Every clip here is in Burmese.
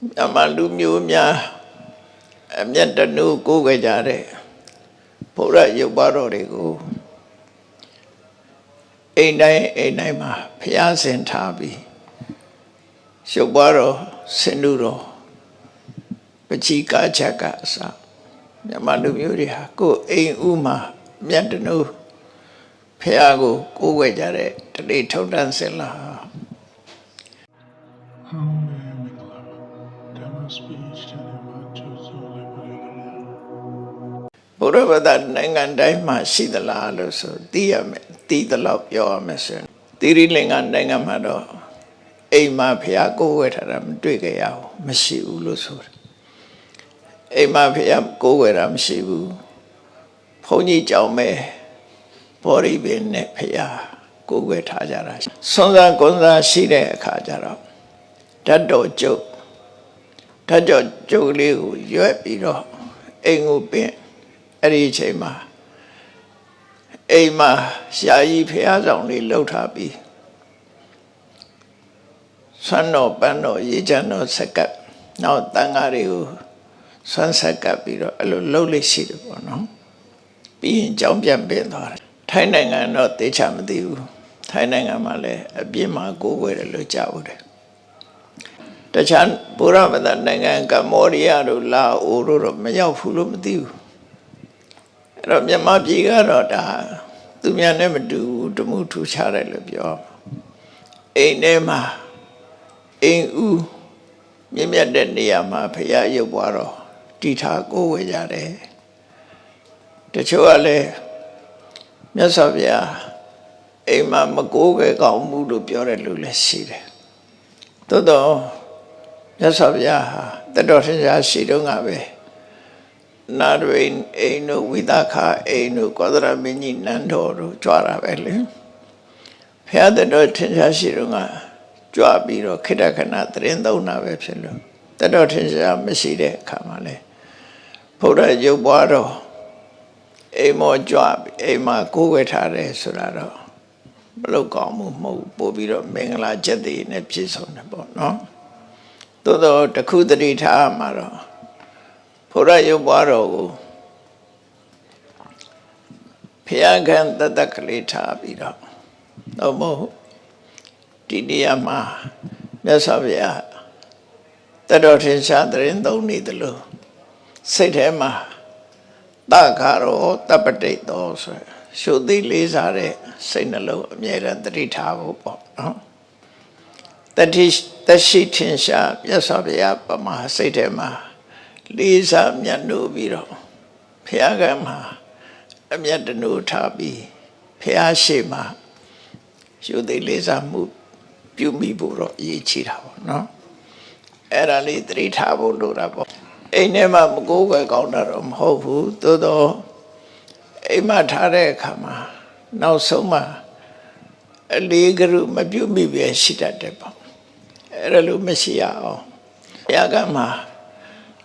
မြန်မာလူမျိုးများအမျက်တနုကိုးကြကြတဲ့ဘုရားရုပ်ပါတော်တွေကိုအိမ်တိုင်းအိမ်တိုင်းမှာဖျားဆင်ထားပြီးရုပ်ပါတော်ဆင်နုတော်ပချီကားချက်ကအစမြန်မာလူမျိုးတွေဟာကိုယ်အိမ်ဥမှာမျက်တနုဖျားကိုကိုးကြကြတဲ့တတိထုံတန်းစင်လာ Amen. ဘုရားဗဒနိုင်ငံတိုင်းမှာရှိသလားလို့ဆိုသိရမယ်သိသလောက်ပြောရမယ်ဆိုရင်တိရိလင်္ကာနိုင်ငံမှာတော့အိမ်မှာဖျားကိုးဝဲထားတာမတွေ့ကြရဘူးမရှိဘူးလို့ဆိုတယ်အိမ်မှာဖျားကိုးဝဲတာမရှိဘူးဘုန်းကြီးကြောင့်ပဲဘောရီပင်နဲ့ဖျားကိုးဝဲထားကြတာဆွမ်းစားကွန်စားရှိတဲ့အခါကျတော့ဓာတ်တော်ကျုပ် ဓာတ်တော်ကျုပ်လေးကိုရွက်ပြီးတော့အိမ်ကိုပင်အဲ့ဒီအချိန်မှာအိမ်မှာရှားကြီးဖះဆောင်လေးလှုပ်ထားပြီးဆွမ်းတော်ပန်းတော်ရေချမ်းတော်ဆက်ကပ်နောက်တန်ဃာတွေကိုဆွမ်းဆက်ကပ်ပြီးတော့အဲ့လိုလှုပ်လေးရှိတယ်ပေါ့နော်ပြီးရင်ကြောင်းပြန်ပြင်သွားတယ်ထိုင်းနိုင်ငံတော့သေချာမသိဘူးထိုင်းနိုင်ငံမှာလည်းအပြင်းမှာကိုးကွယ်တယ်လို့ကြားဘူးတယ် တခြားဘုရားဗဒနိုင်ငံကမ္ဘောဒီးယားတို့လာအိုတို့တော့မရောက်ဘူးလို့မသိဘူးအဲ့တော့မြန်မာပြည်ကတော့ဒါသူများနဲ့မတူဘူးတမှုထူခြားတယ်လို့ပြောအိမ်ထဲမှာအိမ်ဦးမြင့်မြတ်တဲ့နေရာမှာဖရာရုပ်ပွားတော့တီထားကိုးဝေကြတယ်တချို့ကလည်းမြတ်စွာဘုရားအိမ်မှာမကိုးကြကောင်းမှုလို့ပြောတဲ့လူလည်းရှိတယ်သို့တော့ မြတ်စွာဘုရားဟာတတော်ထင်ရှားရှိတော့ငါပဲနာရဝိန်အိမ်တို့ဝိသခအိမ်တို့ကောသရမင်းကြီးနန်းတော်တို့ကြွားတာပဲလေဖះတဲ့တော်ထင်ရှားရှိတော့ကကြွားပြီးတော့ခိတ္တခဏသရင်သုံးတာပဲဖြစ်လို့တတော်ထင်ရှားမရှိတဲ့အခါမှာလေဘုရားရုပ်ပွားတော့အိမ်မောကြွားပြီးအိမ်မှာကိုးဝဲထားတယ်ဆိုတာတော့မလောက်ကောင်းမှုမဟုတ်ဘူးပို့ပြီးတော့မင်္ဂလာချက်တွေနဲ့ပြည့်စုံတယ်ပေါ့နော် သို့တော့တစ်ခုတတိထားမှာတော့ဘုရားရုပ်ပွားတော်ကိုဖျားခံတတကလေးထားပြီးတော့တော့မဟုတ်ဒီနေရာမှာမြတ်စွာဘုရားတတော်ထင်ရှားတရင်သုံးနေတယ်လို့စိတ်ထဲမှာတခါရောတပတိတ်တော်ဆိုရှုသိလေးစားတဲ့စိတ်နှလုံးအမြဲတမ်းတတိထားဖို့ပေါ့နော် တတိတရှိထင်ရှားမြတ်စွာဘုရားပမာစိတ်ထဲမှာလေးစားမြတ်လို့ပြီးတော့ဖះကံမှာအမျက်တနုထားပြီးဖះရှိမှာရှုသိလေးစားမှုပြုမိဖို့တော့အရေးကြီးတာပေါ့နော်အဲ့ဒါလေးသတိထားဖို့လိုတာပေါ့အိမ်ထဲမှာမကိုးကွယ်ကောင်းတာတော့မဟုတ်ဘူးသို့တော့အိမ်မှာထားတဲ့အခါမှာနောက်ဆုံးမှာအလေးကရုမပြုမိပဲရှိတတ်တယ်ပေါ့ အဲ့ဒါလို့မရှိရအောင်ဘုရားကမှာ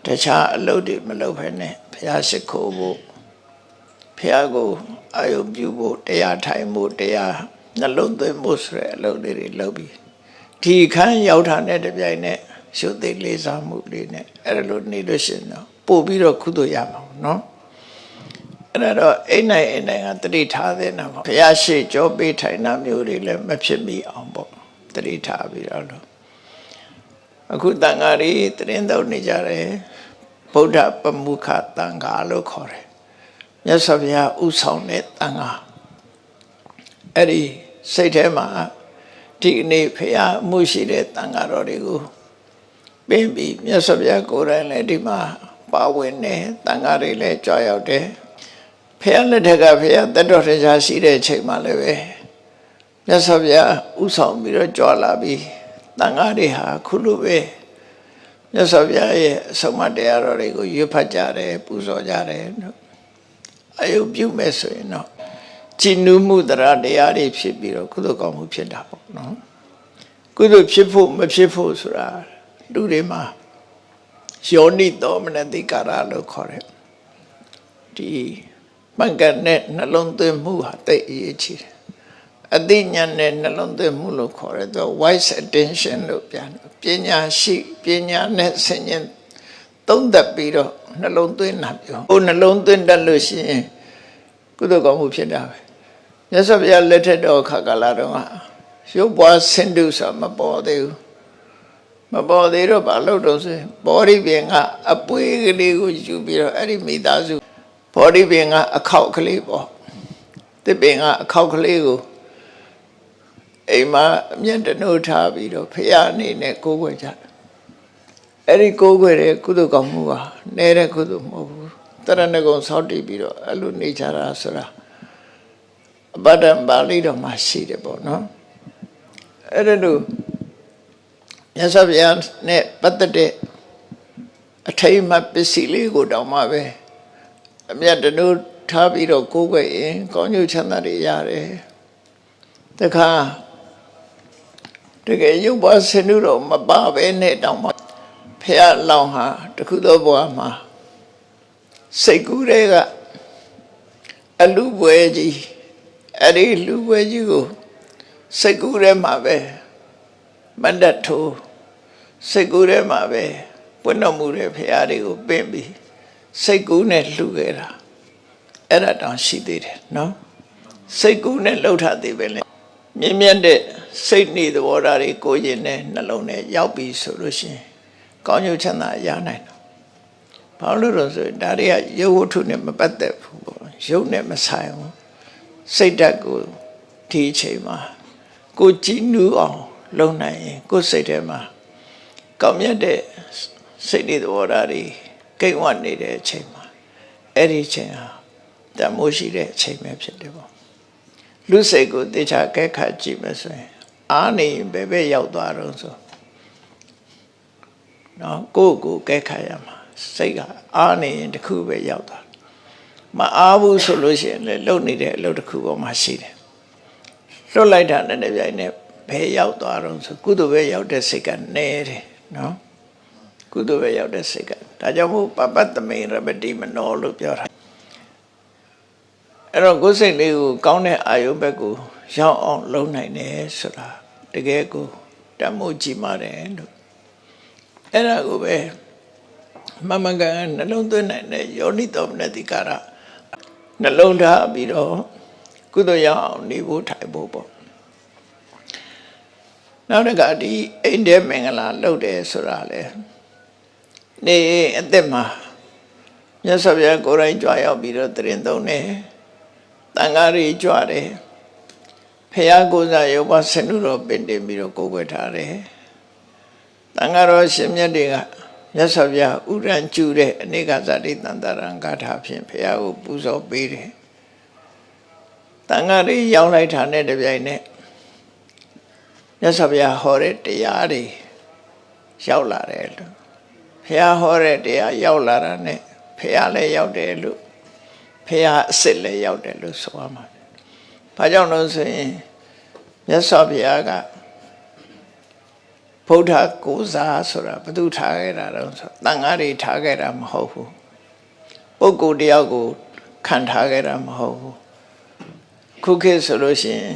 တခြားအလုပ်တွေမလုပ်ဘဲနဲ့ဘုရားရှိခိုးဖို့ဘုရားကိုအာယုပြုဖို့တရားထိုင်ဖို့တရားနှလုံးသွင်းဖို့ဆိုတဲ့အလုပ်တွေတွေလုပ်ပြီးဒီခန်းရောက်တာနဲ့တပြိုင်နက်ရှုသိလေးစားမှုလေးနဲ့အဲ့ဒါလိုနေလို့ရှိရင်တော့ပို့ပြီးတော့ကုသိုလ်ရမှာပေါ့နော်အဲ့ဒါတော့အိမ်နိုင်အိမ်နိုင်ကတတိထားတဲ့နာမှာဘုရားရှိကြောပေးထိုင်တာမျိုးတွေလည်းမဖြစ်မိအောင်ပေါ့တတိထားပြီးတော့လို့ အခုတန်ဃာတွေတရင်တော့နေကြတယ်ဗုဒ္ဓပမုခတန်ဃာလို့ခေါ်တယ်မြတ်စွာဘုရားဥဆောင်တဲ့တန်ဃာအဲ့ဒီစိတ်ထဲမှာဒီကနေ့ဖရာအမှုရှိတဲ့တန်ဃာတော်တွေကိုပင်းပြီးမြတ်စွာဘုရားကိုယ်တိုင်လည်းဒီမှာပါဝင်တယ်တန်ဃာတွေလည်းကြွရောက်တယ်ဖရာလက်ထက်ကဖရာတတ်တော်တရားရှိတဲ့ချိန်မှာလည်းပဲမြတ်စွာဘုရားဥဆောင်ပြီးတော့ကြွလာပြီး တန်ဃာတွေဟာခုလိုပဲမြတ်စွာဘုရားရဲ့အဆုံးအမတရားတော်တွေကိုရွတ်ဖတ်ကြတယ်ပူဇော်ကြတယ်နော်အယုပြုမဲ့ဆိုရင်တော့ကြည်နူးမှုတရားတရားတွေဖြစ်ပြီးတော့ကုသိုလ်ကောင်းမှုဖြစ်တာပေါ့နော်ကုသိုလ်ဖြစ်ဖို့မဖြစ်ဖို့ဆိုတာလူတွေမှာယောနိတော်မနတိကာရလို့ခေါ်တယ်ဒီမှန်ကန်တဲ့နှလုံးသွင်းမှုဟာတိတ်အရေးကြီးတယ် အသိဉာဏ်နဲ့နှလုံးသွင်းမှုလို့ခေါ်တယ်သူက wise attention လို့ပြန်တယ်ပညာရှိပညာနဲ့ဆင်ញင်သုံးသပ်ပြီးတော့နှလုံးသွင်းတာပြောဟိုနှလုံးသွင်းတတ်လို့ရှိရင်ကုသိုလ်ကောင်းမှုဖြစ်တာပဲမြတ်စွာဘုရားလက်ထက်တော်ခါကာလတော့ကရုပ်ပွားဆင်းတုဆိုမပေါ်သေးဘူးမပေါ်သေးတော့ဘာလို့တော့ဆိုရင်ဘောဓိပင်ကအပွေးကလေးကိုယူပြီးတော့အဲ့ဒီမိသားစုဘောဓိပင်ကအခောက်ကလေးပေါ့တစ်ပင်ကအခောက်ကလေးကို အိမ်မှာအမျက်တနှုတ်ထားပြီးတော့ဖះအနေနဲ့ကိုးကွယ်ကြတယ်အဲ့ဒီကိုးကွယ်တဲ့ကုသိုလ်ကောင်းမှုကနေတဲ့ကုသိုလ်မဟုတ်ဘူးတရဏဂုံစောင့်တည်ပြီးတော့အဲ့လိုနေကြတာဆိုတာအပဒံပါဠိတော်မှာရှိတယ်ပေါ့နော်အဲ့ဒါလို့မြတ်စွာဘုရားနဲ့ပတ်သက်တဲ့အထိတ်မှပစ္စည်းလေးကိုတောင်းမှပဲအမျက်တနှုတ်ထားပြီးတော့ကိုးကွယ်ရင်ကောင်းကျိုးချမ်းသာတွေရတယ်တခါ တကယ်ရုပ်ပွားဆင်းရဲတော့မပါပဲနဲ့တောင်မှဖះလောင်ဟာတခုသောဘဝမှာစိတ်ကူးတွေကအလူပွဲကြီးအဲ့ဒီလူပွဲကြီးကိုစိတ်ကူးထဲမှာပဲမန္တထိုးစိတ်ကူးထဲမှာပဲပွင့်တော်မူတဲ့ဖះတွေကိုပင့်ပြီးစိတ်ကူးနဲ့လှူခဲ့တာအဲ့ဒါတောင်ရှိသေးတယ်နော်စိတ်ကူးနဲ့လှုပ်ထားသေးပဲလေ မြင့်မြတ်တဲ့စိတ်နေသဘောထားတွေကိုယ်ရင်နဲ့နှလုံးနဲ့ရောက်ပြီဆိုလို့ရှိရင်ကောင်းကျိုးချမ်းသာရနိုင်တယ်။ဘာလို့လဲဆိုရင်ဒါတွေကရုပ်ဝတ္ထုနဲ့မပတ်သက်ဘူးပေါ့။ရုပ်နဲ့မဆိုင်ဘူး။စိတ်ဓာတ်ကိုဒီအချိန်မှာကိုကြည်နူးအောင် လုပ်နိုင်ရင်ကိုယ်စိတ်ထဲမှာကောင်းမြတ်တဲ့စိတ်နေသဘောထားတွေကိတ်ဝတ်နေတဲ့အချိန်မှာအဲ့ဒီအချိန်ဟာတန်မိုးရှိတဲ့အချိန်ပဲဖြစ်တယ်ပေါ့။ လူစိတ်ကိုတေချာကဲခတ်ကြည့်မယ်ဆိုရင်အားနေရင်ဘယ်ဘက်ရောက်သွားတော့ဆိုနော်ကိုယ့်ကိုယ်ကဲခတ်ရမှာစိတ်ကအားနေရင်တစ်ခုပဲရောက်သွားတယ်မအားဘူးဆိုလို့ရှိရင်လည်းလုံနေတဲ့အလုပ်တစ်ခုပေါ်မှာရှိတယ်လွတ်လိုက်တာနဲ့တပြိုင်နက်ဘယ်ရောက်သွားတော့ဆိုကုသိုလ်ပဲရောက်တဲ့စိတ်ကနေတယ်နော်ကုသိုလ်ပဲရောက်တဲ့စိတ်ကဒါကြောင့်မို့ပပတ္တမေရပတိမနောလို့ပြောတာ အဲ့တော့ကိုယ်စိတ်လေးကိုကောင်းတဲ့အာယုဘက်ကိုရောက်အောင်လုပ်နိုင်တယ်ဆိုတာတကယ်ကိုတတ်မှုကြည်မာတယ်လို့အဲ့ဒါကိုပဲမမကန်နှလုံးသွင်းနိုင်တဲ့ယောနိတော်မနတိကာရနှလုံးထားပြီးတော့ကုသိုလ်ရအောင်နေဖို့ထိုင်ဖို့ပေါ့နောက်တစ်ခါဒီအိန္ဒိယမင်္ဂလာလုပ်တယ်ဆိုတာလေနေအသက်မှာမြတ်စွာဘုရားကိုယ်တိုင်ကြွားရောက်ပြီးတော့တရင်သုံးတယ် တန်ဃာတွေကြွတယ်ဖះကိုယ်စားယောဘဆနုတော်ပင်တင်ပြီးတော့ကိုယ်ွယ်ထားတယ်တန်ဃာတော်ရှင်မြတ်တွေကမြတ်စွာဘုရားဥရန်ကျူတဲ့အနေကဇတိတန်တရံဂါထာဖြင့်ဖះကိုပူဇော်ပေးတယ်တန်ဃာတွေရောက်လိုက်တာနဲ့တပြိုင်နက်မြတ်စွာဘုရားဟောတဲ့တရားတွေရောက်လာတယ်လို့ဖះဟောတဲ့တရားရောက်လာတာနဲ့ဖះလည်းရောက်တယ်လို့ ဖះအစ်စ်လည်းရောက်တယ်လို့ဆိုရမှာ။ဘာကြောင့်လို့ဆိုရင်မြတ်စွာဘုရားကဗုဒ္ဓကိုးစားဆိုတာဘယ်သူထားခဲ့တာတော့ဆိုတန်ဃာတွေထားခဲ့တာမဟုတ်ဘူး။ပုဂ္ဂိုလ်တယောက်ကိုခံထားခဲ့တာမဟုတ်ဘူး။ခုခေတ်ဆိုလို့ရှိရင်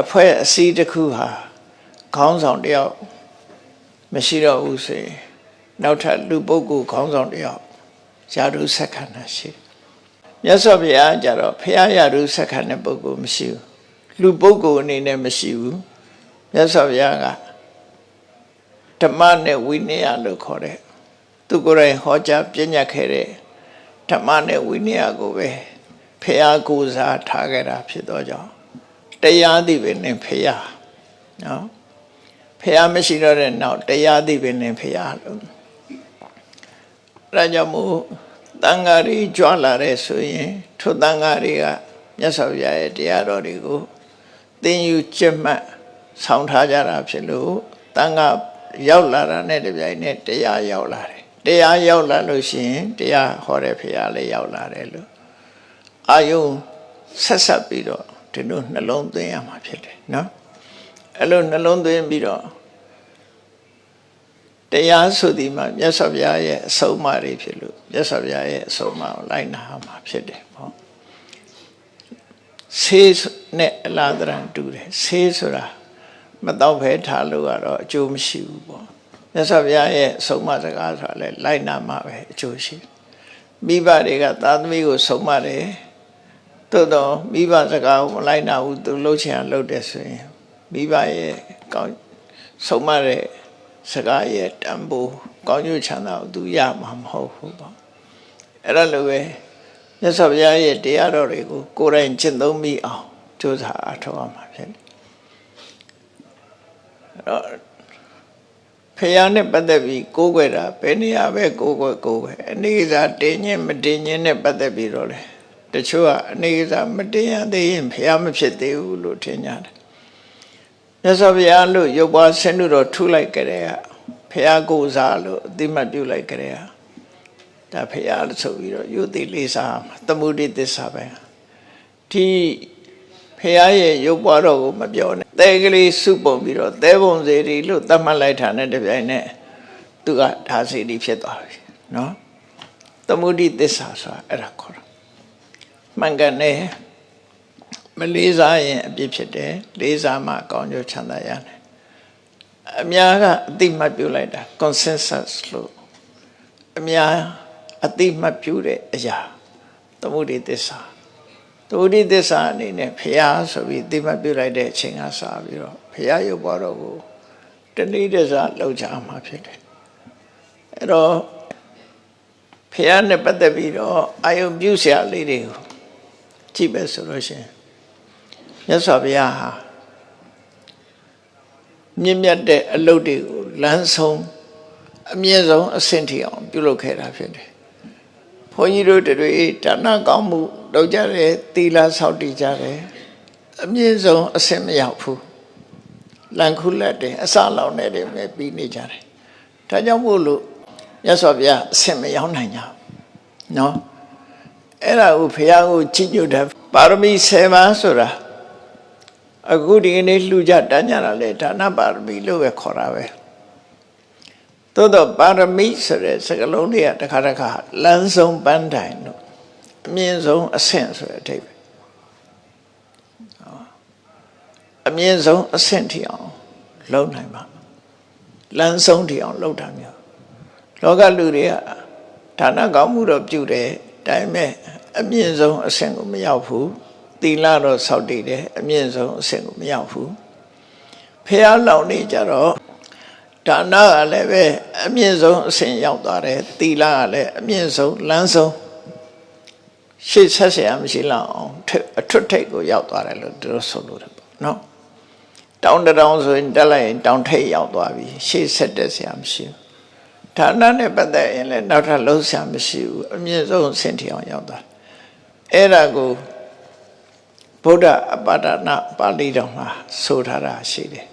အဖွဲ့အစည်းတစ်ခုဟာခေါင်းဆောင်တယောက်မရှိတော့ဘူးဆိုရင်နောက်ထပ်လူပုဂ္ဂိုလ်ခေါင်းဆောင်တယောက်ယာရုဆက်ခံတာရှိတယ် မြတ်စွာဘုရားကြတော့ဖရာရရုဆက်ခံတဲ့ပုဂ္ဂိုလ်မရှိဘူးလူပုဂ္ဂိုလ်အနေနဲ့မရှိဘူးမြတ်စွာဘုရားကဓမ္မနဲ့ဝိနည်းလို့ခေါ်တဲ့သူကိုယ်တိုင်ဟောကြားပြညတ်ခဲ့တဲ့ဓမ္မနဲ့ဝိနည်းကိုပဲဖရာကိုယ်စားထားခဲ့တာဖြစ်တော့ကြောင့်တရားသိပဲနဲ့ဖရာနော်ဖရာမရှိတော့တဲ့နောက်တရားသိပဲနဲ့ဖရာလို့အဲဒါကြောင့်မို့ တန်ဃာတွေကြွလာတဲ့ဆိုရင်ထိုတန်ဃာတွေကမြတ်စွာဘုရားရဲ့တရားတော်တွေကိုသင်ယူကျင့်မှတ်ဆောင်ထားကြတာဖြစ်လို့တန်ဃာရောက်လာတာနဲ့တပြိုင်နက်တရားရောက်လာတယ်တရားရောက်လာလို့ရှိရင်တရားဟောတဲ့ဘုရားလည်းရောက်လာတယ်လို့အာယုံဆက်ဆက်ပြီးတော့ဒီလိုနှလုံးသွင်းရမှာဖြစ်တယ်နော်အဲ့လိုနှလုံးသွင်းပြီးတော့ တရားဆိုဒီမှာမြတ်စွာဘုရားရဲ့အဆုံးအမတွေဖြစ်လို့မြတ်စွာဘုရားရဲ့အဆုံးအမကိုလိုက်နာမှာဖြစ်တယ်ပေါ့ဆေးနဲ့အလားတရန်တူတယ်ဆေးဆိုတာမတော့ဖဲထားလို့ကတော့အကျိုးမရှိဘူးပေါ့မြတ်စွာဘုရားရဲ့ဆုံးမစကားဆိုတာလဲလိုက်နာမှာပဲအကျိုးရှိတယ်မိဘတွေကသာသမီကိုဆုံးမတယ်သို့တော့မိဘစကားကိုမလိုက်နာဘူးသူလှုပ်ချင်အောင်လှုပ်တယ်ဆိုရင်မိဘရဲ့ကောင်းဆုံးမတဲ့ စကားရဲ့တန်ဖိုးကောင်းကျိုးချမ်းသာကိုသူရမှာမဟုတ်ဘူးပေါ့အဲ့ဒါလိုပဲမြတ်စွာဘုရားရဲ့တရားတော်တွေကိုကိုယ်တိုင်ကျင့်သုံးမိအောင်ကြိုးစားအထောက်အမှာဖြစ်တယ်အဲ့တော့ဖះနဲ့ပတ်သက်ပြီးကိုးကွယ်တာဘယ်နေရာပဲကိုးကွယ်ကိုးကွယ်အနေစာတင်းညင်မတင်းညင်နဲ့ပတ်သက်ပြီးတော့လေတချို့ကအနေစာမတင်းရသေးရင်ဖះမဖြစ်သေးဘူးလို့ထင်ကြတယ် မြတ်စွာဘုရားလို့ရုပ်ပွားဆင်းလို့တော့ထုလိုက်ကြတဲ့ကဖះကိုးစားလို့အတိမတ်ပြုလိုက်ကြတဲ့ကဒါဖះလို့ဆိုပြီးတော့ယုတိလေးစားမှာသမုဒိသစ္စာပဲဒီဖះရဲ့ရုပ်ပွားတော့ကိုမပြောနဲ့တဲကလေးစုပုံပြီးတော့တဲပုံစေတီလို့သတ်မှတ်လိုက်တာနဲ့တပြိုင်နက်သူကဒါစေတီဖြစ်သွားပြီနော်သမုဒိသစ္စာဆိုတာအဲ့ဒါခေါ်တာမှန်ကန်တယ် မလေးစားရင်အပြစ်ဖြစ်တယ်လေးစားမှအကောင်းကျိုးချမ်းသာရတယ်အများကအတိမတ်ပြုလိုက်တာ consensus လို့အများအတိမတ်ပြုတဲ့အရာသမုဒိသစ္စာသမုဒိသစ္စာအနေနဲ့ဖះဆိုပြီးအတိမတ်ပြုလိုက်တဲ့အချိန်ကစပြီးတော့ဖះရုပ်ပေါ်တော့ကိုတဏိသစ္စာလောက်ချမှာဖြစ်တယ်အဲ့တော့ဖះနဲ့ပတ်သက်ပြီးတော့အာယုံပြုစရာလေးတွေကိုကြည့်ပဲဆိုလို့ရှိရင် မြတ်စွာဘုရားဟာမြင့်မြတ်တဲ့အလုပ်တွေကိုလမ်းဆုံးအမြင့်ဆုံးအဆင့်ထိအောင်ပြုလုပ်ခဲ့တာဖြစ်တယ်။ဘုန်းကြီးတို့တွေဒါနကောင်းမှုလုပ်ကြတယ်သီလဆောက်တည်ကြတယ်အမြင့်ဆုံးအဆင့်မရောက်ဘူး။လန်ခုလက်တယ်အစလောင်နေတယ်ပဲပြီးနေကြတယ်။ဒါကြောင့်မို့လို့မြတ်စွာဘုရားအဆင့်မရောက်နိုင်ကြဘူး။နော်။အဲ့ဒါကိုဘုရားကိုချီးကျူးတယ်ပါရမီ7ပါးဆိုတာ အခုဒီကနေ့လှူကြတန်းကြတာလေဒါနပါရမီလို့ပဲခေါ်တာပဲသို့တော့ပါရမီဆိုတဲ့စကားလုံးတွေကတစ်ခါတစ်ခါလမ်းဆုံးပန်းတိုင်လို့အမြင့်ဆုံးအဆင့်ဆိုတဲ့အဓိပ္ပာယ်အမြင့်ဆုံးအဆင့်ထိအောင်လုံနိုင်ပါလမ်းဆုံးထိအောင်လုံတာမျိုးလောကလူတွေကဒါနကောင်းမှုတော့ပြုတယ်ဒါပေမဲ့အမြင့်ဆုံးအဆင့်ကိုမရောက်ဘူး သီလတော့စောင့်တည်တယ်အမြင့်ဆုံးအဆင့်ကိုမရောက်ဘူးဖះလောင်နေကြတော့ဒါနကလည်းပဲအမြင့်ဆုံးအဆင့်ရောက်သွားတယ်သီလကလည်းအမြင့်ဆုံးလမ်းဆုံးရှေ့ဆက်เสียမရှိလောက်အောင်အထွတ်ထိပ်ကိုရောက်သွားတယ်လို့သူတို့ဆိုလို့တယ်ပေါ့နော်တောင်းတတောင်းဆိုရင်တက်လိုက်ရင်တောင်းထိပ်ရောက်သွားပြီရှေ့ဆက်တက်เสียမရှိဘူးဒါနနဲ့ပတ်သက်ရင်လည်းနောက်ထပ်လုံးเสียမရှိဘူးအမြင့်ဆုံးအဆင့်ထိအောင်ရောက်သွားအဲ့ဒါကို ဗုဒ္ဓအပဒနာပါဠိတော်မှာဆိုထားတာရှိတယ်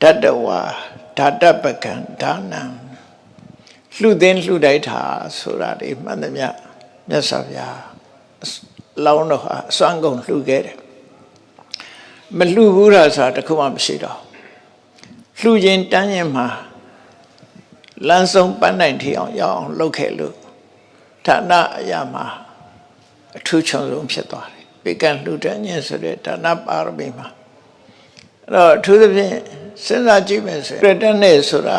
တတဝါဓာတပကံဒါနံလှူသင်းလှူတိုက်တာဆိုတာဒီမှန်သမျှမြတ်စွာဘုရားလောင်းတော်ဟာအစွမ်းကုန်လှူခဲ့တယ်မလှူဘူးလားဆိုတာတခုမှမရှိတော့လှူခြင်းတန်းရင်မှာလမ်းဆုံးပန်းနိုင်ထီအောင်ရအောင်လုပ်ခဲ့လို့ဌာနအရာမှာအထူးချုံဆုံးဖြစ်သွားတယ် ပေကံလှူဒန်းခြင်းဆိုတဲ့ဒါနပါရမီမှာအဲ့တော့အထူးသဖြင့်စဉ်းစားကြည့်မယ်ဆိုရင်ရတနဲ့ဆိုတာ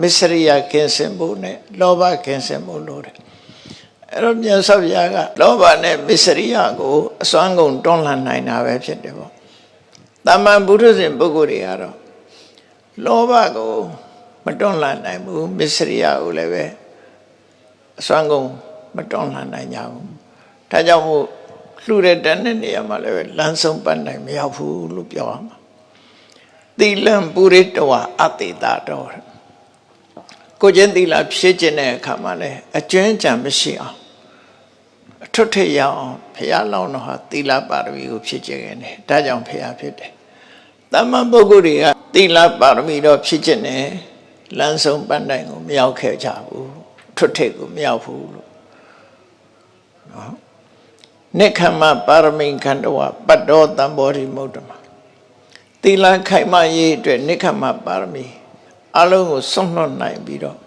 မစ္စရိယကင်းစင်ဖို့နဲ့လောဘကင်းစင်ဖို့လို့တယ်အဲ့တော့မြတ်စွာဘုရားကလောဘနဲ့မစ္စရိယကိုအစွမ်းကုန်တွန်းလှန်နိုင်တာပဲဖြစ်တယ်ပေါ့တမန်ပုထုဇဉ်ပုဂ္ဂိုလ်တွေကတော့လောဘကိုမတွန်းလှန်နိုင်ဘူးမစ္စရိယကိုလည်းပဲအစွမ်းကုန်မတွန်းလှန်နိုင်ကြဘူးဒါကြောင့်မို့ လှူတဲ့တန်းတဲ့နေရာမှာလည်းပဲလမ်းဆုံးပတ်နိုင်မရောက်ဘူးလို့ပြောရမှာသီလံပုရိတဝအတေတာတော်ကိုကျင်းသီလဖြည့်ခြင်းတဲ့အခါမှာလည်းအကျွမ်းကြံမရှိအောင်အထွတ်ထိပ်ရအောင်ဘုရားလောင်းတော်ဟာသီလပါရမီကိုဖြည့်ခြင်းခဲ့တယ်ဒါကြောင့်ဘုရားဖြစ်တယ်တမန်ပုဂ္ဂိုလ်တွေကသီလပါရမီတော့ဖြည့်ခြင်းနဲ့လမ်းဆုံးပတ်နိုင်ကိုမရောက်ခဲ့ကြဘူးထွတ်ထိပ်ကိုမရောက်ဘူးလို့နော် နိခမပါရမိခန္ဓဝပတ္တောတံဘောဓိမုဒ္ဓမသီလခိုင်မရေးအတွက်နိခမပါရမီအလုံးကိုစွန့်လွတ်နိုင်ပြီးတော့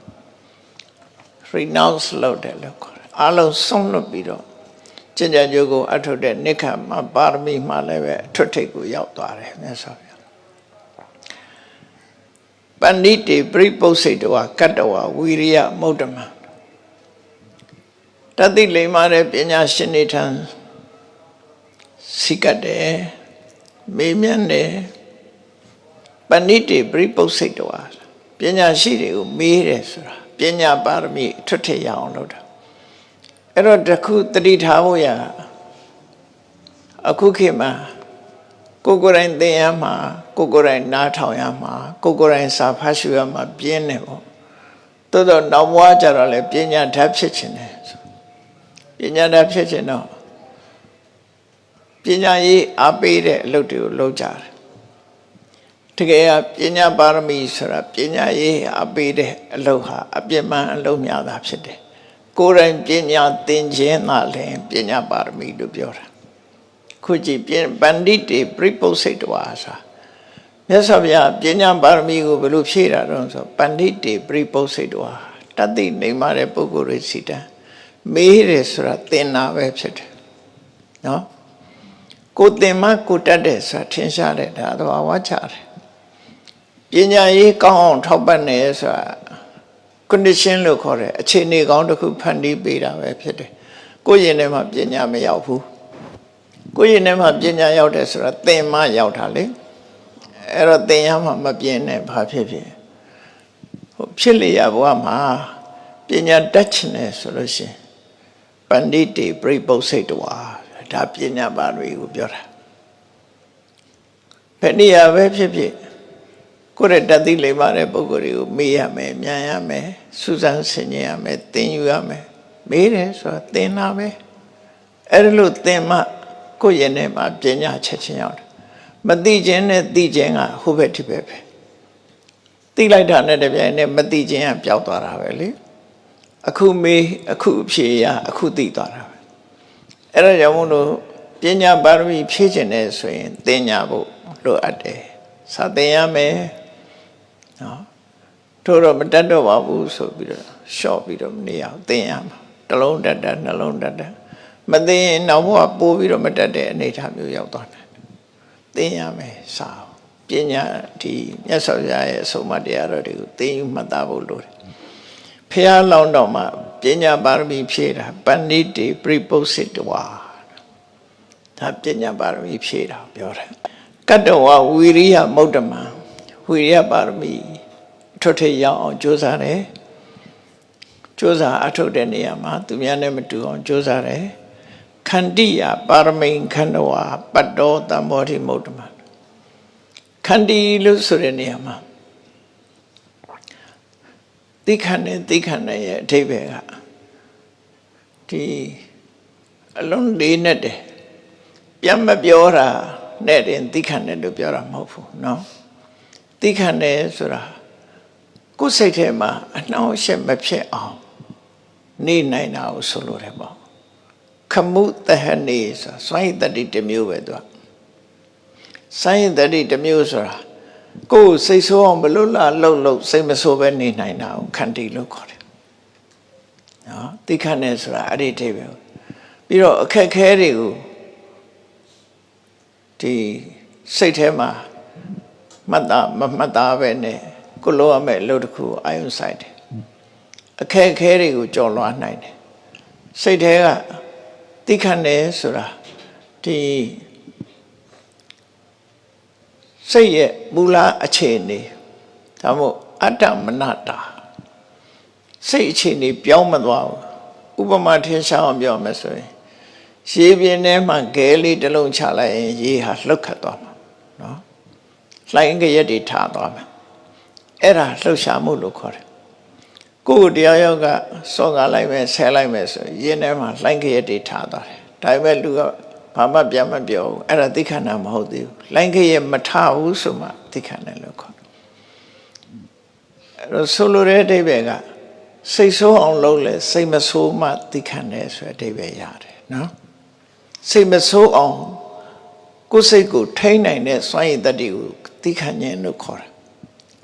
renounce လုပ်တယ်လို့ခေါ်တယ်အလုံးစွန့်လွတ်ပြီးတော့ကျင့်ကြံကြိုးကိုအထုတ်တဲ့နိက္ခမပါရမီမှလည်းပဲအထွတ်ထိပ်ကိုရောက်သွားတယ်မြတ်စွာဘုရားပဏိတိပရိပု္ပ္စိတဝကတ္တဝဝီရိယမုဒ္ဓမံ တတိလိမ္မာတဲ့ပညာရှင်တွေထံစိကတ်တယ်မေးမြန်းတယ်ပဏိတိပရိပု္ပ္စိတဝပညာရှိတွေကိုမေးတယ်ဆိုတာပညာပါရမီအထွတ်ထိပ်ရအောင်လုပ်တာအဲ့တော့တခုတတိထားဖို့ရအခုခေတ်မှာကိုယ်ကိုယ်တိုင်သင်ရမှာ ကိုယ်ကိုယ်တိုင်နားထောင်ရမှာကိုယ်ကိုယ်တိုင်စာဖတ်ရှုရမှာပြင်းတယ်ပေါ့တိုးတော့နောက်ဘဝကျတော့လေပညာဓာတ်ဖြစ်ခြင်းတယ်ပ ညာဓာတ်ဖြစ်ခြင်းတော့ပညာရေးအားပေးတဲ့အလုပ်တွေကိုလုပ်ကြတယ်တကယ်ကပညာပါရမီဆိုတာပညာရေးအားပေးတဲ့အလုပ်ဟာအပြစ်မှန်အလုပ်များတာဖြစ်တယ်ကိုယ်တိုင်ပညာသင်ခြင်းသာလည်းပညာပါရမီလို့ပြောတာခုကြည့်ပြင်ပန္တိတေပြိပု္ပ္စိတဝါဆိုမြတ်စွာဘုရားပညာပါရမီကိုဘယ်လိုဖြည့်တာတော့ဆိုပန္တိတေပြိပု္ပ္စိတဝါတတ်သိနေမှတဲ့ပုဂ္ဂိုလ်တွေစီတံ မေးတယ်ဆိုတာသင်တာပဲဖြစ်တယ်နော်ကိုသင်မှကိုတတ်တယ်ဆိုတာထင်ရှားတယ်ဒါတော့ဝါချတယ်ပညာရေးကောင်းအောင်ထောက်ပံ့နေဆိုတာ condition လို့ခေါ်တယ်အခြေအနေကောင်းတစ်ခုဖန်တီးပေးတာပဲဖြစ်တယ်ကိုယ့်ရင်ထဲမှာပညာမရောက်ဘူးကိုယ့်ရင်ထဲမှာပညာရောက်တယ်ဆိုတာသင်မှရောက်တာလေအဲ့တော့သင်ရမှမပြင်းနဲ့ဘာဖြစ်ဖြစ်ဟိုဖြစ်လေရဘဝမှာပညာတတ်ချင်တယ်ဆိုလို့ရှိရင် ပန္တိတေပြိပု္ပ္စိတ်တဝါဒါပညာပါရမီကိုပြောတာဘယ်နည်းရပဲဖြစ်ဖြစ်ကိုယ့်ရဲ့တတိလိမ္မာတဲ့ပုဂ္ဂိုလ်တွေကိုမေးရမယ်မြန်ရမယ်စူးစမ်းဆင်ခြင်ရမယ်သင်ယူရမယ်မေးတယ်ဆိုတာသင်တာပဲအဲ့ဒါလို့သင်မှကိုယ့်ရဲ့နဲ့မှာပညာချက်ချင်းရောက်တယ်မသိခြင်းနဲ့သိခြင်းကဟိုဘက်ဒီဘက်ပဲသိလိုက်တာနဲ့တပြိုင်နက်မသိခြင်းကပျောက်သွားတာပဲလေ အခုမေးအခုအဖြေရအခုသိသွားတာပဲအဲ့ဒါကြောင့်မို့လို့ပညာပါရမီဖြည့်ခြင်းနဲ့ဆိုရင်သင်ညာဖို့လိုအပ်တယ်စာသင်ရမယ်နော်တို့တော့မတတ်တော့ပါဘူးဆိုပြီးတော့ရှော့ပြီးတော့မနေအောင်သင်ရမှာတစ်လုံးတတ်တတ်နှလုံးတတ်တတ်မသင်ရင်နောက်ဘဝပိုးပြီးတော့မတတ်တဲ့အနေအထားမျိုးရောက်သွားတယ်သင်ရမယ်စာပညာဒီမြတ်စွာဘုရားရဲ့အဆုံးအမတရားတော်တွေကိုသင်ယူမှတ်သားဖို့လိုတယ် ဖះလောင်းတော်မှာပညာပါရမီဖြည့်တာပဏိတိပရိပု္ပ္စိတဝါဒါပညာပါရမီဖြည့်တာပြောတယ်ကတ္တဝဝီရိယမௌတ္တမံဝီရိယပါရမီအထွတ်ထိပ်ရောက်အောင်ကြိုးစားတယ်ကြိုးစားအထုတ်တဲ့နေရာမှာသူများနဲ့မတူအောင်ကြိုးစားတယ်ခန္တိယပါရမိန်ခန္ဓဝါပတ္တောတမ္မောတိမௌတ္တမံခန္တီလို့ဆိုတဲ့နေရာမှာ သိခန္နဲ့သိခန္နဲ့ရဲ့အထိပ္ပယ်ကဒီအလုံးလေးနဲ့တည်းပြန်မပြောတာနဲ့တင်သိခန့်တယ်လို့ပြောတာမဟုတ်ဘူးเนาะသိခန့်တယ်ဆိုတာကိုယ်စိတ်ထဲမှာအနှောင့်အယှက်မဖြစ်အောင်နေနိုင်တာကိုဆိုလိုတယ်ပေါ့ခမှုတဟနေဆိုစွန့်ရည်တတိတစ်မျိုးပဲသူကစွန့်ရည်တတိတစ်မျိုးဆိုတာ ကိုယ်စိတ်ဆိုးအောင်ဘလို့လာလှုပ်လှုပ်စိတ်မဆိုးပဲနေနိုင်တာကိုခန္တီလို့ခေါ်တယ်နော်သိခန့်တယ်ဆိုတာအဲ့ဒီအထိပဲပြီးတော့အခက်ခဲတွေကိုဒီစိတ်ထဲမှာမှတ်သားမမှတ်သားပဲနဲ့ကိုလိုရမယ့်အလုပ်တစ်ခုအာယုံဆိုင်တယ်အခက်အခဲတွေကိုကြော်လွှားနိုင်တယ်စိတ်ထဲကသိခံတယ်ဆိုတာဒီ စိတ်ရဲ့မူလအခြေအနေဒါမို့အတ္တမနတာစိတ်အခြေအနေပြောင်းမသွားဘူးဥပမာထင်ရှားအောင်ပြောမယ်ဆိုရင်ရေပြင်းထဲမှာဂဲလေးတစ်လုံးချလိုက်ရင်ရေဟာလှုပ်ခတ်သွားမှာနော်လှိုင်းကြရက်တွေထားသွားမှာအဲ့ဒါလှုပ်ရှားမှုလို့ခေါ်တယ်ကိုယ်တရားရောက်ကစောကားလိုက်မယ်ဆဲလိုက်မယ်ဆိုရင်ထဲမှာလှိုင်းကြရက်တွေထားသွားတယ်ဒါပေမဲ့လူက ဘာမှပြန်မပြောဘူးအဲ့ဒါသိခဏမဟုတ်သေးဘူးလှိုင်းကြရက်မထားဘူးဆိုမှသိခဏလို့ခေါ်အဲ့တော့ဆိုလိုတဲ့အဓိပ္ပာယ်ကစိတ်ဆိုးအောင်လုပ်လဲစိတ်မဆိုးမှသိခဏတယ်ဆိုတဲ့အဓိပ္ပာယ်ရတယ်နော်စိတ်မဆိုးအောင်ကိုယ်စိတ်ကိုထိန်းနိုင်တဲ့စွမ်းရည်တတ္တိကိုသိခံခြင်းလို့ခေါ်တာ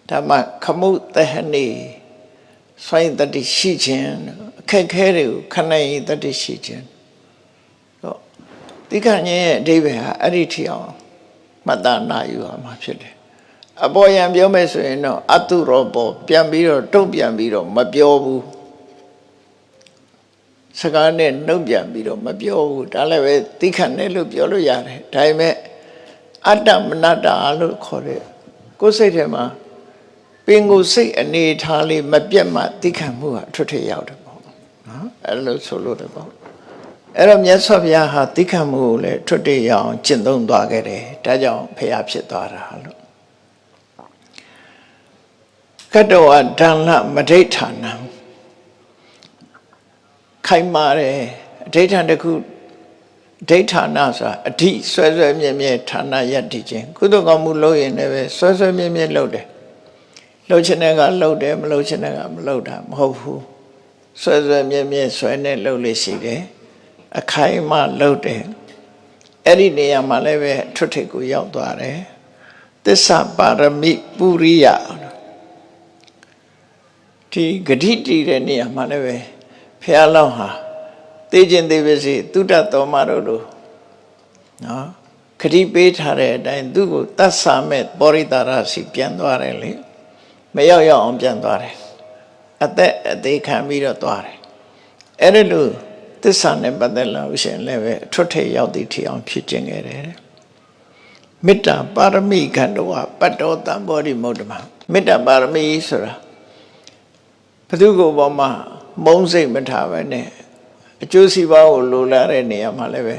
ဒါမှခမုတဟနေစွမ်းရည်တတ္တိရှိခြင်းအခက်ခဲတွေကိုခဏရည်တတ္တိရှိခြင်းဟေ တိခဏ်ရဲ့အဓိပ္ပာယ်ဟာအဲ့ဒီထီအောင်မှတ်သားနာယူရမှာဖြစ်တယ်အပေါ်ယံပြောမယ်ဆိုရင်တော့အတုရောပေါ်ပြန်ပြီးတော့တုံ့ပြန်ပြီးတော့မပြောဘူးစကားနဲ့နှုတ်ပြန်ပြီးတော့မပြောဘူးဒါလည်းပဲတိခဏ်နဲ့လို့ပြောလို့ရတယ်ဒါပေမဲ့အတ္တမနတ္တလို့ခေါ်တဲ့ကိုယ်စိတ်ထဲမှာပင်ကိုယ်စိတ်အနေထားလေးမပြတ်မှတိခဏ်မှုဟာအထွတ်ထိပ်ရောက်တယ်ပေါ့နော်အဲ့လိုဆိုလို့တယ်ပေါ့ အဲ့တော့မြတ်စွာဘုရားဟာတိခတ်မှုကိုလည်းထွတ်တိရအောင်ကျင့်သုံးသွားခဲ့တယ်ဒါကြောင့်ဖះဖြစ်သွားတာလို့ကတ္တဝဒါနမဒိဋ္ဌာနံခိုင်မာတယ်အဋိဋ္ဌာန်တစ်ခုဒိဋ္ဌာနဆိုတာအဓိဆွဲဆွဲမြဲမြဲဌာနယတ္တိခြင်းကုသိုလ်ကောင်းမှုလုပ်ရင်လည်းပဲဆွဲဆွဲမြဲမြဲလုပ်တယ်လှုပ်ချင်တဲ့ကလှုပ်တယ်မလှုပ်ချင်တဲ့ကမလှုပ်တာမဟုတ်ဘူးဆွဲဆွဲမြဲမြဲဆွဲနဲ့လှုပ်လို့ရှိတယ် အခိုင်အမာလှုပ်တယ်အဲ့ဒီနေရာမှာလည်းပဲထွတ်ထိပ်ကိုရောက်သွားတယ်သစ္စာပါရမိပုရိယဒီဂတိတည်တဲ့နေရာမှာလည်းပဲဖះလောင်းဟာသိခြင်းသိပါစေသုတ္တတော်မတို့လိုနော်ဂတိပေးထားတဲ့အတိုင်းသူ့ကိုတတ်ဆာမဲ့ပောရိတာရစီပြန်သွားတယ်လေမရောက်ရောက်အောင်ပြန်သွားတယ်အသက်အသေးခံပြီးတော့သွားတယ်အဲ့ဒီလို သစ္စာနဲ့ပတ်သက်လာလို့ရှိရင်လည်းပဲအထွတ်ထိပ်ရောက်သည့်ထီအောင်ဖြစ်ခြင်းခဲ့တယ်မေတ္တာပါရမီခန္ဓဝပတ္တောတံဘောဓိမုဒ္ဓမမေတ္တာပါရမီဆိုတာဘုသူ့ကိုယ်ပေါ်မှာမုန်းစိတ်မထားပဲနဲ့အကျိုးစီးပွားကိုလိုလားတဲ့နေရာမှာလည်းပဲ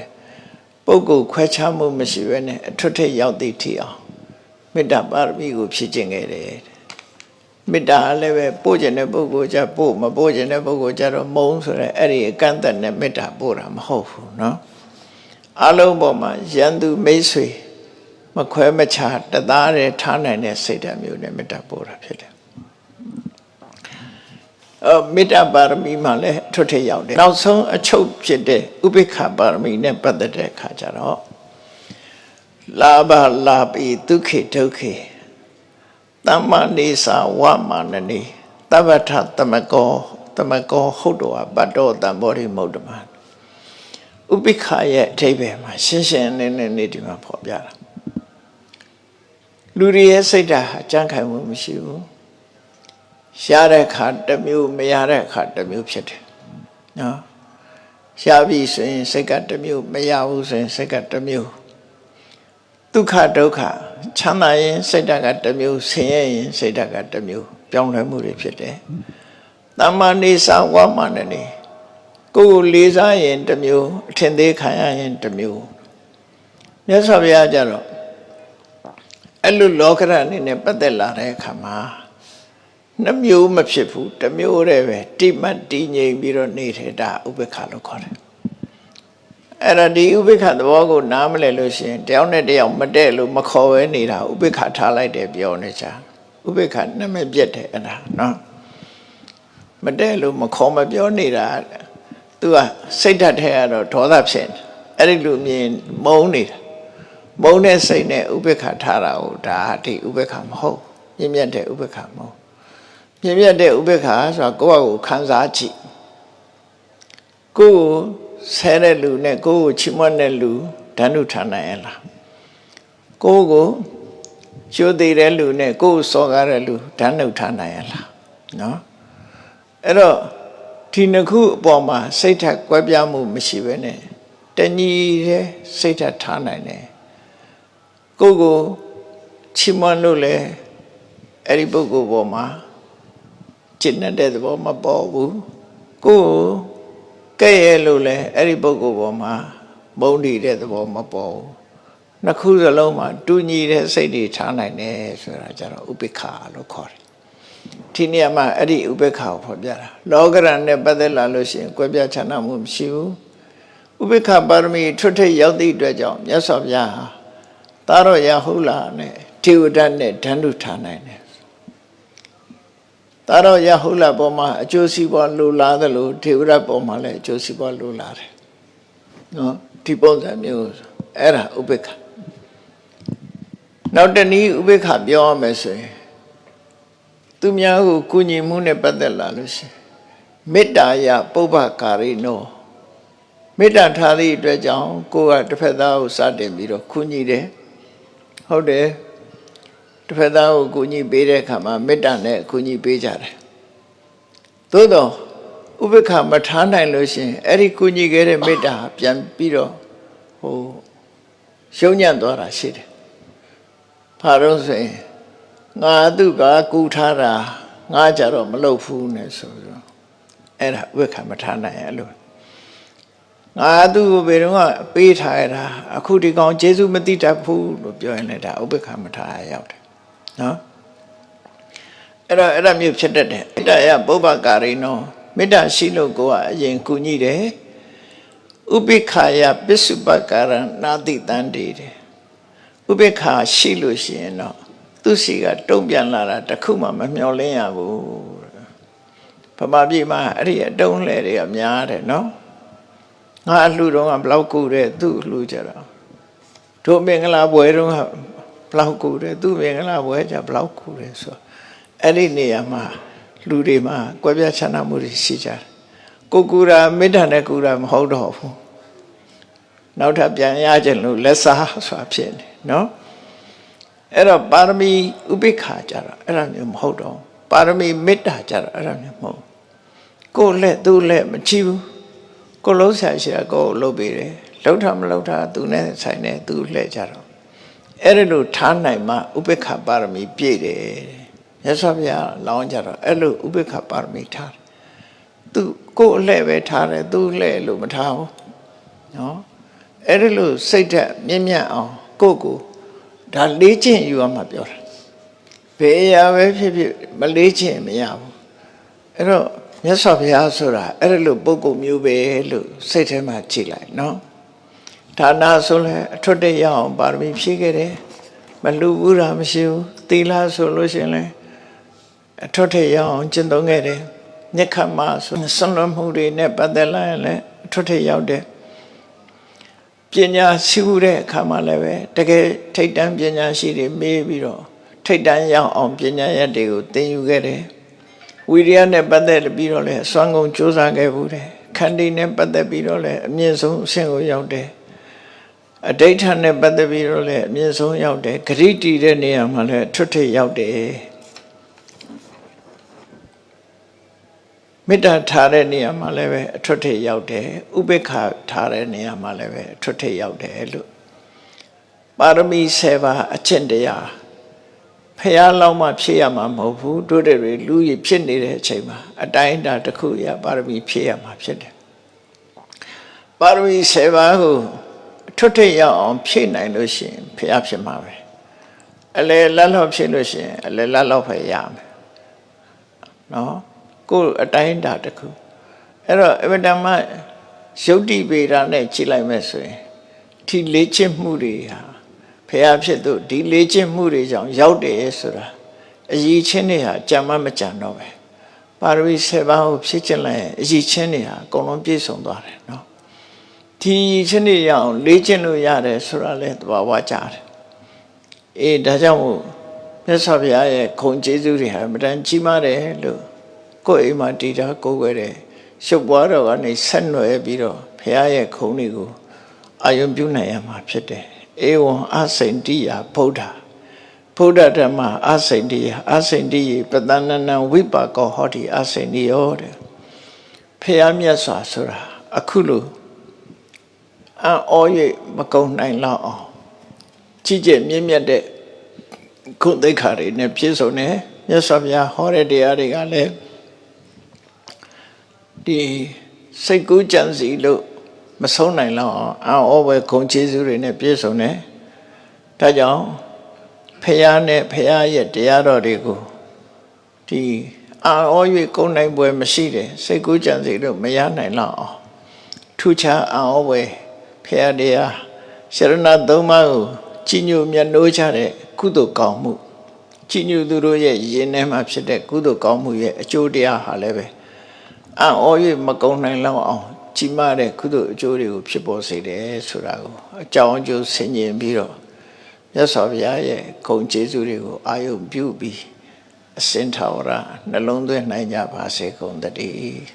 ပုဂ္ဂိုလ်ခွဲခြားမှုမရှိပဲနဲ့အထွတ်ထိပ်ရောက်သည့်ထီအောင်မေတ္တာပါရမီကိုဖြစ်ခြင်းခဲ့တယ် မေတ္တာလည်းပဲပို့ခြင်းတဲ့ပုဂ္ဂိုလ်ကြပို့မပို့ခြင်းတဲ့ပုဂ္ဂိုလ်ကြတော့မုန်းဆိုတဲ့အဲ့ဒီအကန့်အသတ်နဲ့မေတ္တာပို့တာမဟုတ်ဘူးเนาะအလုံးပေါ်မှာယန္တုမိတ်ဆွေမခွဲမခြားတသားတည်းထားနိုင်တဲ့စိတ်ဓာတ်မျိုးနဲ့မေတ္တာပို့တာဖြစ်တယ်အမေတ္တာပါရမီမှာလည်းထွတ်ထရောက်တယ်နောက်ဆုံးအချုပ်ဖြစ်တဲ့ဥပိ္ပခပါရမီနဲ့ပတ်သက်တဲ့အခါကျတော့လာဘလာပိဒုက္ခေဒုက္ခေ သမ္မာနေသာဝမာနနေတဗ္ဗထတမကောတမကောဟုတ်တော်ပတ္တောတံဘောဓိမုဒ္ဓမဥပိ္ပခရဲ့အထိပ္ပယ်မှာရှင်းရှင်းလင်းလင်းလေးဒီမှာဖော်ပြတာလူတွေရဲ့စိတ်ဓာတ်ဟာကြံ့ခိုင်မှုမရှိဘူးရှားတဲ့ခါတစ်မျိုးမရတဲ့ခါတစ်မျိုးဖြစ်တယ်နော်ရှားပြီဆိုရင်စိတ်ကတစ်မျိုးမရဘူးဆိုရင်စိတ်ကတစ်မျိုး ဒုက္ခဒုက္ခချမ်းသာရင်စိတ်ဓာတ်ကတစ်မျိုးဆင်းရဲရင်စိတ်ဓာတ်ကတစ်မျိုးပြောင်းလဲမှုတွေဖြစ်တယ်တမ္မာနေသဝမနနေကိုယ်ကိုလေးစားရင်တစ်မျိုးအထင်သေးခံရရင်တစ်မျိုးမြတ်စွာဘုရားကြတော့အဲ့လိုလောကရအနေနဲ့ပတ်သက်လာတဲ့အခါမှာနှမျိုးမဖြစ်ဘူးတစ်မျိုးတည်းပဲတိမတ်တည်ငြိမ်ပြီးတော့နေတဲ့ဒါဥပေက္ခလို့ခေါ်တယ် အဲ့ဒါဒီဥပေက္ခသဘောကိုနားမလည်လို့ရှိရင်တယောက်နဲ့တယောက်မတည့်လို့မခေါ်ဝဲနေတာဥပေက္ခထားလိုက်တယ်ပြောနေချာဥပေက္ခနှမပြတ်တယ်အဲ့ဒါနော်မတည့်လို့မခေါ်မပြောနေတာသူကစိတ်ဓာတ်ထဲကတော့ဒေါသဖြစ်နေအဲ့ဒီလိုမြင်မုန်းနေတာမုန်းတဲ့စိတ်နဲ့ဥပေက္ခထားတာကိုဒါဒီဥပေက္ခမဟုတ်မြင့်မြတ်တဲ့ဥပေက္ခမဟုတ်မြင့်မြတ်တဲ့ဥပေက္ခဆိုတာကိုယ့်အကိုခံစားကြည့်ကိုယ်ကို ဆဲတဲ့လူနဲ့ကိုယ့်ကိုချီးမွမ်းတဲ့လူဓာနုထားနိုင်ရလားကိုယ့်ကိုရှိုးသေးတဲ့လူနဲ့ကိုယ်ကိုစော်ကားတဲ့လူဓာနုထားနိုင်ရလားနော်အဲ့တော့ဒီနှစ်ခုအပေါ်မှာစိတ်ထက်ကွဲပြားမှုမရှိဘဲနဲ့တညီတဲ့စိတ်ထက်ထားနိုင်တယ်ကိုယ့်ကိုချီးမွမ်းလို့လေအဲ့ဒီပုဂ္ဂိုလ်ပေါ်မှာကျင့်တဲ့သဘောမပေါ်ဘူးကိုယ် ကဲ့ရဲ့လို့လဲအဲ့ဒီပုဂ္ဂိုလ်ပေါ်မှာမုန်းတီတဲ့သဘောမပေါ်ဘူးနှစ်ခုစလုံးမှာတူညီတဲ့စိတ်တွေထားနိုင်တယ်ဆိုတာကြတော့ဥပိ္ပခာလို့ခေါ်တယ်ဒီနေရာမှာအဲ့ဒီဥပိ္ပခာကိုဖော်ပြတာလောကရန်နဲ့ပတ်သက်လာလို့ရှိရင်ကွဲပြားခြားနားမှုမရှိဘူးဥပိ္ပခာပါရမီထွတ်ထိပ်ရောက်သည့်အတွက်ကြောင့်မြတ်စွာဘုရားဟာသာရောယဟုလာနဲ့ထေဝဒတ်နဲ့ဓာတုထားနိုင်တယ် ဒါတော့ယဟုလပေါ်မှာအကျိုးစီးပွားလိုလားသလိုထေဝရပေါ်မှာလည်းအကျိုးစီးပွားလိုလားတယ်နော်ဒီပုံစံမျိုးအဲ့ဒါဥပိ္ပခနောက်တနည်းဥပိ္ပခပြောရမယ်ဆိုရင်သူများကိုကုညီမှုနဲ့ပတ်သက်လာလို့ရှိရင်မေတ္တာယပုပ္ပကာရိနောမေတ္တာထားသည့်အတွက်ကြောင့်ကိုယ်ကတစ်ဖက်သားကိုစတင်ပြီးတော့ခုညီတယ်ဟုတ်တယ် တစ်ဖက်သားကိုခုညီပေးတဲ့အခါမှာမေတ္တာနဲ့ခုညီပေးကြတယ်သို့တော့ဥပ္ပခါမထားနိုင်လို့ရှရင်အဲ့ဒီခုညီခဲ့တဲ့မေတ္တာပြန်ပြီးတော့ဟိုရှုံးညံ့သွားတာရှိတယ်ဘာလို့ဆိုရင်ငါသူကကူထားတာငါကြတော့မလုပ်ဘူးနဲ့ဆိုပြီးတော့အဲ့ဒါဥပ္ပခါမထားနိုင်အဲ့လိုငါသူ့ကိုဘယ်တော့မှပေးထားရတာအခုဒီကောင်ကျေးဇူးမသိတတ်ဘူးလို့ပြောရင်လည်းဒါဥပ္ပခါမထားရရောက်တယ် နော်အဲ့တော့အဲ့ဒါမျိုးဖြစ်တတ်တယ်မေတ္တာယပုဗ္ဗကာရိနောမေတ္တာရှိလို့ကိုကအရင်ကူညီတယ်ဥပိ္ခာယပစ္စုပကာရနာတိတန်တေတယ်ဥပိ္ခာရှိလို့ရှိရင်တော့သူစီကတုံ့ပြန်လာတာတစ်ခုမှမမျောလင်းရဘူးဗမာပြည်မှာအဲ့ဒီအတုံးလှဲတွေကများတယ်နော်ငါအလှတော့ကဘလောက်ကူတယ်သူ့အလှကြတာတို့မင်္ဂလာပွဲတော့က ဘလောက်ကူတယ်သူ့မင်္ဂလာပွဲကြဘလောက်ကူတယ်ဆိုအဲ့ဒီနေရာမှာလူတွေမှာကွဲပြားချမ်းသာမှုတွေရှိကြတယ်ကိုကူတာမေတ္တာနဲ့ကူတာမဟုတ်တော့ဘူးနောက်ထပ်ပြန်ရခြင်းလို့လက်စားဆိုတာဖြစ်နေနော်အဲ့တော့ပါရမီဥပိ္ပခာကြတာအဲ့ဒါမျိုးမဟုတ်တော့ဘူးပါရမီမေတ္တာကြတာအဲ့ဒါမျိုးမဟုတ်ဘူးကိုယ်လက်သူ့လက်မချီဘူးကိုလုံးဆရာရှိတာကိုလှုပ်ပေးတယ်လှုပ်တာမလှုပ်တာသူနဲ့ဆိုင်နေသူလှည့်ကြတော့ အဲ့ဒါလို့ထားနိုင်မှဥပေက္ခပါရမီပြည့်တယ်မြတ်စွာဘုရားလောင်းကြတော့အဲ့လိုဥပေက္ခပါရမီထားတယ်သူကိုယ်အလှည့်ပဲထားတယ်သူလှည့်လို့မထားဘူးနော်အဲ့ဒါလို့စိတ်ဓာတ်မြင့်မြတ်အောင်ကိုယ့်ကိုဒါလေးကျင့်ယူရမှာပြောတာဘယ်အရာပဲဖြစ်ဖြစ်မလေးကျင့်မရဘူးအဲ့တော့မြတ်စွာဘုရားဆိုတာအဲ့ဒါလို့ပုဂ္ဂိုလ်မျိုးပဲလို့စိတ်ထဲမှာကြည့်လိုက်နော် ဒါနာဆိုလဲအထွတ်တရအောင်ပါရမီဖြည့်ခဲ့တယ်မလူဘူးတာမရှိဘူးသီလဆိုလို့ရှရင်လဲအထွတ်တရအောင်ကျင့်သုံးခဲ့တယ်ညက္ခမဆိုဆွလွန်မှုတွေနဲ့ပတ်သက်လာရင်လည်းအထွတ်တရောက်တယ်ပညာရှိခုတဲ့အခါမှာလည်းပဲတကယ်ထိတ်တန်းပညာရှိတွေမေးပြီးတော့ထိတ်တန်းရောက်အောင်ပညာရက်တွေကိုသင်ယူခဲ့တယ်ဝိရိယနဲ့ပတ်သက်ပြီးတော့လည်းအစွမ်းကုန်စ조사ခဲ့ဘူးတယ်ခန္တီနဲ့ပတ်သက်ပြီးတော့လည်းအမြင့်ဆုံးအဆင့်ကိုရောက်တယ် အဋိဋ္ဌာနဲ့ပတ်သက်ပြီးတော့လည်းအမြင့်ဆုံးရောက်တယ်ဂရိတီတဲ့နေရာမှာလည်းထွတ်ထွတ်ရောက်တယ်မေတ္တာထားတဲ့နေရာမှာလည်းပဲအထွတ်ထွတ်ရောက်တယ်ဥပေက္ခထားတဲ့နေရာမှာလည်းပဲအထွတ်ထွတ်ရောက်တယ်လို့ပါရမီ7ပါးအကျင့်တရားဖះလောက်မှဖြည့်ရမှာမဟုတ်ဘူးတို့တွေလူကြီးဖြစ်နေတဲ့အချိန်မှာအတိုင်းအတာတစ်ခုရပါရမီဖြည့်ရမှာဖြစ်တယ်ပါရမီ7ပါးကိုအ ထွတ်ထိပ်ရောက်အောင်ဖြည့်နိုင်လို့ရှိရင်ဖះဖြစ်မှာပဲအလေလက်လောက်ဖြည့်လို့ရှိရင်အလေလက်လောက်ပဲရမယ်နော်ကိုယ်အတိုင်းအတာတစ်ခုအဲ့တော့အဗဒမယုတ်တိပေတာနဲ့ကြည့်လိုက်မယ်ဆိုရင်ဒီလေ့ကျင့်မှုတွေဟာဖះဖြစ်သူဒီလေ့ကျင့်မှုတွေကြောင့်ရောက်တယ်ဆိုတာအရေးချင်းတွေဟာကြံမမကြံတော့ပဲပါရမီ7ပါးကိုဖြည့်ကျင့်လိုက်ရင်အရေးချင်းတွေဟာအကုန်လုံးပြည့်စုံသွားတယ်နော် ဒီချင်းတွေရအောင်လေ့ကျင့်လို့ရတယ်ဆိုတာလဲသဘာဝကြတယ်အေးဒါကြောင့်မို့မြတ်စွာဘုရားရဲ့ခုံကျေးဇူးတွေဟာအမတန်ကြီးမားတယ်လို့ကိုယ်အိမ်မှာတည်တာကိုယ်ွယ်တယ်ရှုပ်ပွားတော်ကနေဆက်နွယ်ပြီးတော့ဘုရားရဲ့ခုံတွေကိုအာယုံပြုနိုင်ရမှာဖြစ်တယ်ဧဝံအစိန်တိယဗုဒ္ဓဗုဒ္ဓဓမ္မအစိန်တိယအစိန်တိယပတဏနံဝိပါကောဟောတိအစိန်တိယောတဲ့ဖះမြတ်စွာဆိုတာအခုလို့ အံ့ဩ၍မကုံနိုင်လောက်အောင်ကြည်ကျက်မြင့်မြတ်တဲ့ခုသိက္ခာတွေနဲ့ပြည့်စုံတယ်မြတ်စွာဘုရားဟောတဲ့တရားတွေကလည်းဒီစိတ်ကူးကြံစီလို့မဆုံးနိုင်လောက်အောင်အံ့ဩပဲဂုံကျေးဇူးတွေနဲ့ပြည့်စုံတယ်ဒါကြောင့်ဖះနဲ့ဖះရဲ့တရားတော်တွေကိုဒီအာဩ၍ကုန်းနိုင်ပွဲမရှိတယ်စိတ်ကူးကြံစီလို့မရနိုင်လောက်အောင်ထူခြားအာဩပွဲ ဖះတရားရှရဏသုံးပါးကိုကြီးညိုမြတ်နိုးကြတဲ့ကုသိုလ်ကောင်းမှုကြီးညိုသူတို့ရဲ့ယင်ထဲမှာဖြစ်တဲ့ကုသိုလ်ကောင်းမှုရဲ့အကျိုးတရားဟာလည်းပဲအံ့ဩ၍မကုန်းနိုင်လောက်အောင်ကြီးမားတဲ့ကုသိုလ်အကျိုးတွေကိုဖြစ်ပေါ်စေတယ်ဆိုတာကိုအကြောင်းအကျိုးဆင်ခြင်ပြီးတော့မြတ်စွာဘုရားရဲ့ဂုဏ်ကျေးဇူးတွေကိုအာယုံပြုပြီးအစင်ထာဝရနှလုံးသွင်းနိုင်ကြပါစေကုန်သတည်း